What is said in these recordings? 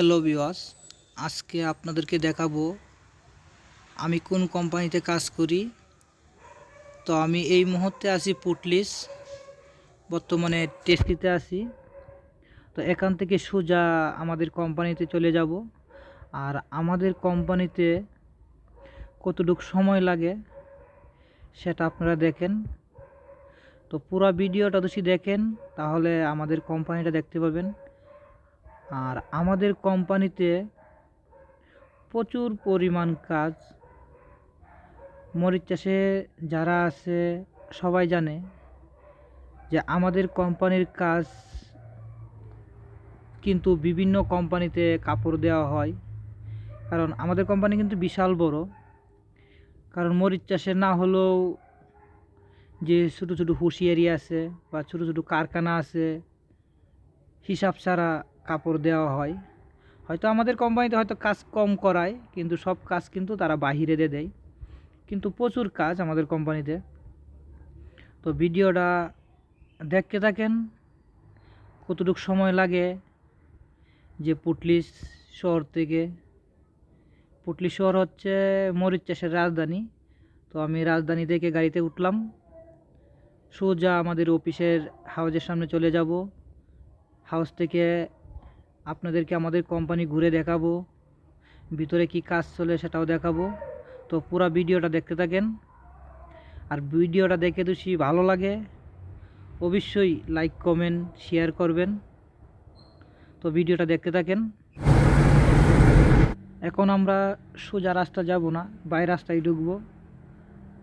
Hello বিওয়াস আজকে আপনাদেরকে দেখাবো আমি কোন কোম্পানিতে কাজ করি। তো আমি এই মুহূর্তে আছি পুটলিস বর্তমানে টেস্টিতে আছি। তো এখান থেকে সোজা আমাদের কোম্পানিতে চলে যাব। আর আমাদের কোম্পানিতে কতটুকু সময় লাগে সেটা আপনারা দেখেন। তো পুরো ভিডিওটা যদি দেখেন, তাহলে আমাদের কোম্পানিটা দেখতে পাবেন। আর আমাদের কোম্পানিতে প্রচুর পরিমাণ কাজ। মরিচ চাষে যারা আছে, সবাই জানে যে আমাদের কোম্পানির কাজ কিন্তু বিভিন্ন কোম্পানিতে কাপড় দেওয়া হয়। কারণ আমাদের কোম্পানি কিন্তু বিশাল বড়। কারণ মরিচ চাষে না হলেও যে ছোটো ছোটো হুঁশিয়ারি আছে বা ছোটো ছোটো কারখানা আছে, হিসাব ছাড়া কাপড় দেওয়া হয়। হয়তো আমাদের কোম্পানিতে হয়তো কাজ কম করায়, কিন্তু সব কাজ কিন্তু তারা বাহিরে দিয়ে দেয়। কিন্তু প্রচুর কাজ আমাদের কোম্পানিতে। তো ভিডিওটা দেখতে থাকেন, কতটুকু সময় লাগে যে পুটলিশ শহর থেকে। পুটলি শহর হচ্ছে মরিচ চাষের রাজধানী। তো আমি রাজধানী থেকে গাড়িতে উঠলাম। সোজা আমাদের অফিসের হাউজের সামনে চলে যাব। হাউস থেকে আপনাদেরকে আমাদের কোম্পানি ঘুরে দেখাবো, ভিতরে কি কাজ চলে সেটাও দেখাবো। তো পুরো ভিডিওটা দেখতে থাকেন। আর ভিডিওটা দেখে যদি ভালো লাগে, অবশ্যই লাইক কমেন্ট শেয়ার করবেন। তো ভিডিওটা দেখতে থাকেন। এখন আমরা সোজা রাস্তা যাব না, বাই রাস্তায় ঢুকবো।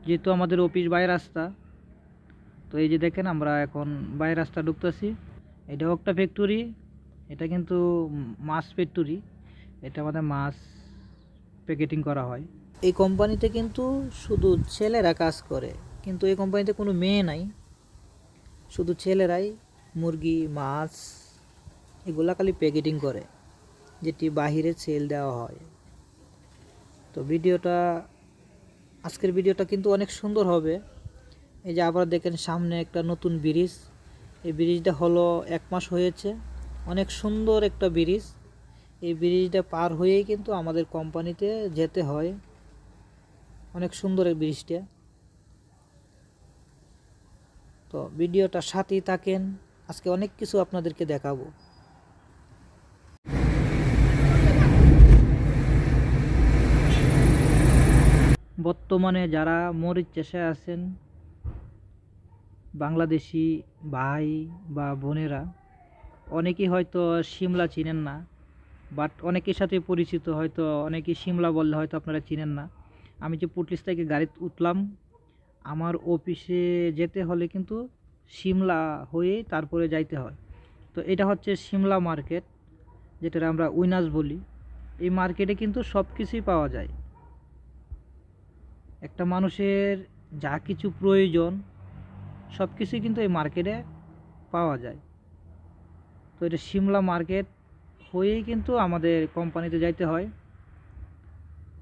যেহেতু আমাদের অফিস বাই রাস্তা, তো এই যে দেখেন আমরা এখন বাই রাস্তা ঢুকতেছি। এটাও একটা ফ্যাক্টরি এটা কিন্তু মাছ ফ্যাক্টরি। এটা আমাদের মাছ প্যাকেটিং করা হয়। এই কোম্পানিতে কিন্তু শুধু ছেলেরা কাজ করে, কিন্তু এই কোম্পানিতে কোনো মেয়ে নাই। শুধু ছেলেরাই মুরগি, মাছ, এগুলা খালি প্যাকেটিং করে, যেটি বাহিরে সেল দেওয়া হয়। তো ভিডিওটা, আজকের ভিডিওটা কিন্তু অনেক সুন্দর হবে। এই যে আবার দেখেন সামনে একটা নতুন ব্রিজ। এই ব্রিজটা হলো এক মাস হয়েছে। অনেক সুন্দর একটা ব্রিজ। এই ব্রিজটা পার হয়েই কিন্তু আমাদের কোম্পানিতে যেতে হয়। অনেক সুন্দর এই ব্রিজটা। তো ভিডিওটা সাথেই থাকেন। আজকে অনেক কিছু আপনাদেরকে দেখাবো। বর্তমানে যারা মরিচ চাষে আছেন, বাংলাদেশি ভাই বা বোনেরা অনেকেই হয়তো সিমলা চিনেন না বাট অনেকের সাথে পরিচিত হয়তো অনেকেই সিমলা বললে হয়তো আপনারা চিনেন না। আমি যে পুটলিশ থেকে গাড়িতে উঠলাম, আমার অফিসে যেতে হলে কিন্তু সিমলা হয়ে তারপরে যাইতে হয়। তো এটা হচ্ছে সিমলা মার্কেট যেটা আমরা উইনাস বলি। এই মার্কেটে কিন্তু সব কিছুই পাওয়া যায়। একটা মানুষের যা কিছু প্রয়োজন সব কিছুই কিন্তু এই মার্কেটে পাওয়া যায়। তো এটা সিমলা মার্কেট হয়েই কিন্তু আমাদের কোম্পানিতে যাইতে হয়।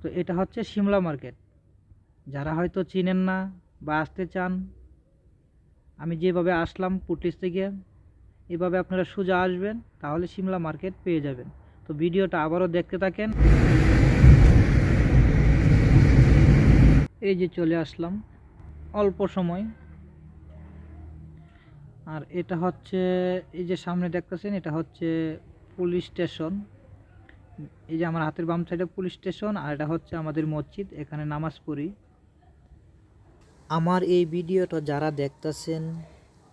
তো এটা হচ্ছে সিমলা মার্কেট। যারা হয়তো চিনেন না বা আসতে চান, আমি যেভাবে আসলাম পুটলিশ থেকে, এভাবে আপনারা সোজা আসবেন, তাহলে সিমলা মার্কেট পেয়ে যাবেন। তো ভিডিওটা আবারও দেখতে থাকেন। এই যে চলে আসলাম। অল্প সময়। আর এটা হচ্ছে, এই যে সামনে দেখতেছেন, এটা হচ্ছে পুলিশ স্টেশন। এই যে আমার হাতের বাম সাইডে পুলিশ স্টেশন, আর এটা হচ্ছে আমাদের মসজিদ, এখানে নামাজ পড়ি। আমার এই ভিডিওটা যারা দেখতেছেন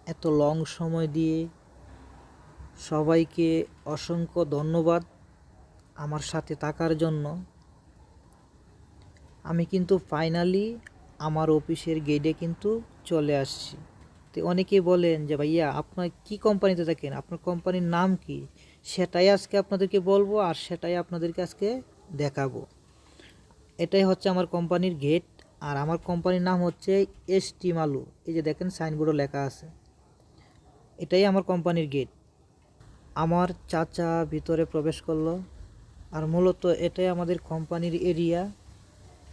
এত লং সময় দিয়ে, সবাইকে অসংখ্য ধন্যবাদ আমার সাথে থাকার জন্য। আমি কিন্তু ফাইনালি আমার অফিসের গেটে কিন্তু চলে আসছি। তো অনেকেই বলেন যে, ভাইয়া, আপনার কি কোম্পানিতে থাকেন? আপনার কোম্পানির নাম কি? সেটাই আজকে আপনাদেরকে বলব আর সেটাই আপনাদেরকে আজকে দেখাবো। এটাই হচ্ছে আমার কোম্পানির গেট আর আমার কোম্পানির নাম হচ্ছে এস টি মালু এই যে দেখেন সাইনবোর্ডও লেখা আছে। এটাই আমার কোম্পানির গেট। আমার চাচা ভিতরে প্রবেশ করল আর মূলত এটাই আমাদের কোম্পানির এরিয়া।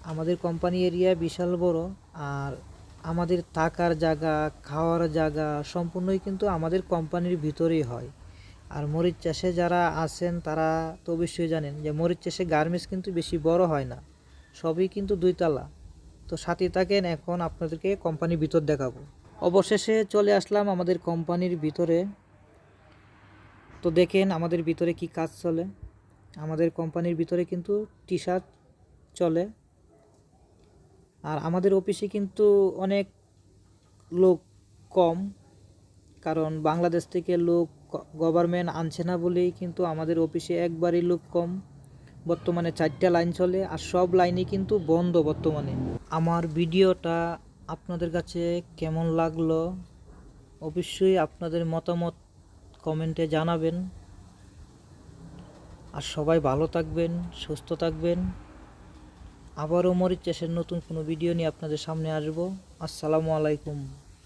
আমাদের কোম্পানি এরিয়া বিশাল বড় আর আমাদের থাকার জায়গা, খাওয়ার জায়গা সম্পূর্ণই কিন্তু আমাদের কোম্পানির ভিতরেই হয়। আর মরিচ চাষে যারা আছেন তারা তো অবশ্যই জানেন যে মরিচ চাষে গার্মেন্টস কিন্তু বেশি বড় হয় না। সবই কিন্তু দুইতলা। তো সাথে থাকেন এখন আপনাদেরকে কোম্পানির ভিতর দেখাবো। অবশেষে চলে আসলাম আমাদের কোম্পানির ভিতরে। তো দেখেন আমাদের ভিতরে কি কাজ চলে। আমাদের কোম্পানির ভিতরে কিন্তু টি শার্ট চলে। আর আমাদের অফিসে কিন্তু অনেক লোক কম, কারণ বাংলাদেশ থেকে লোক গভর্নমেন্ট আনছে না বলেই কিন্তু আমাদের অফিসে একবারই লোক কম। বর্তমানে চারটা লাইন চলে আর সব লাইনই কিন্তু বন্ধ বর্তমানে। আমার ভিডিওটা আপনাদের কাছে কেমন লাগল অবশ্যই আপনাদের মতামত কমেন্টে জানাবেন। আর সবাই ভালো থাকবেন, সুস্থ থাকবেন। আবারও মরিচ চাষের নতুন কোনো ভিডিও নিয়ে আপনাদের সামনে আসব। আসসালামু আলাইকুম।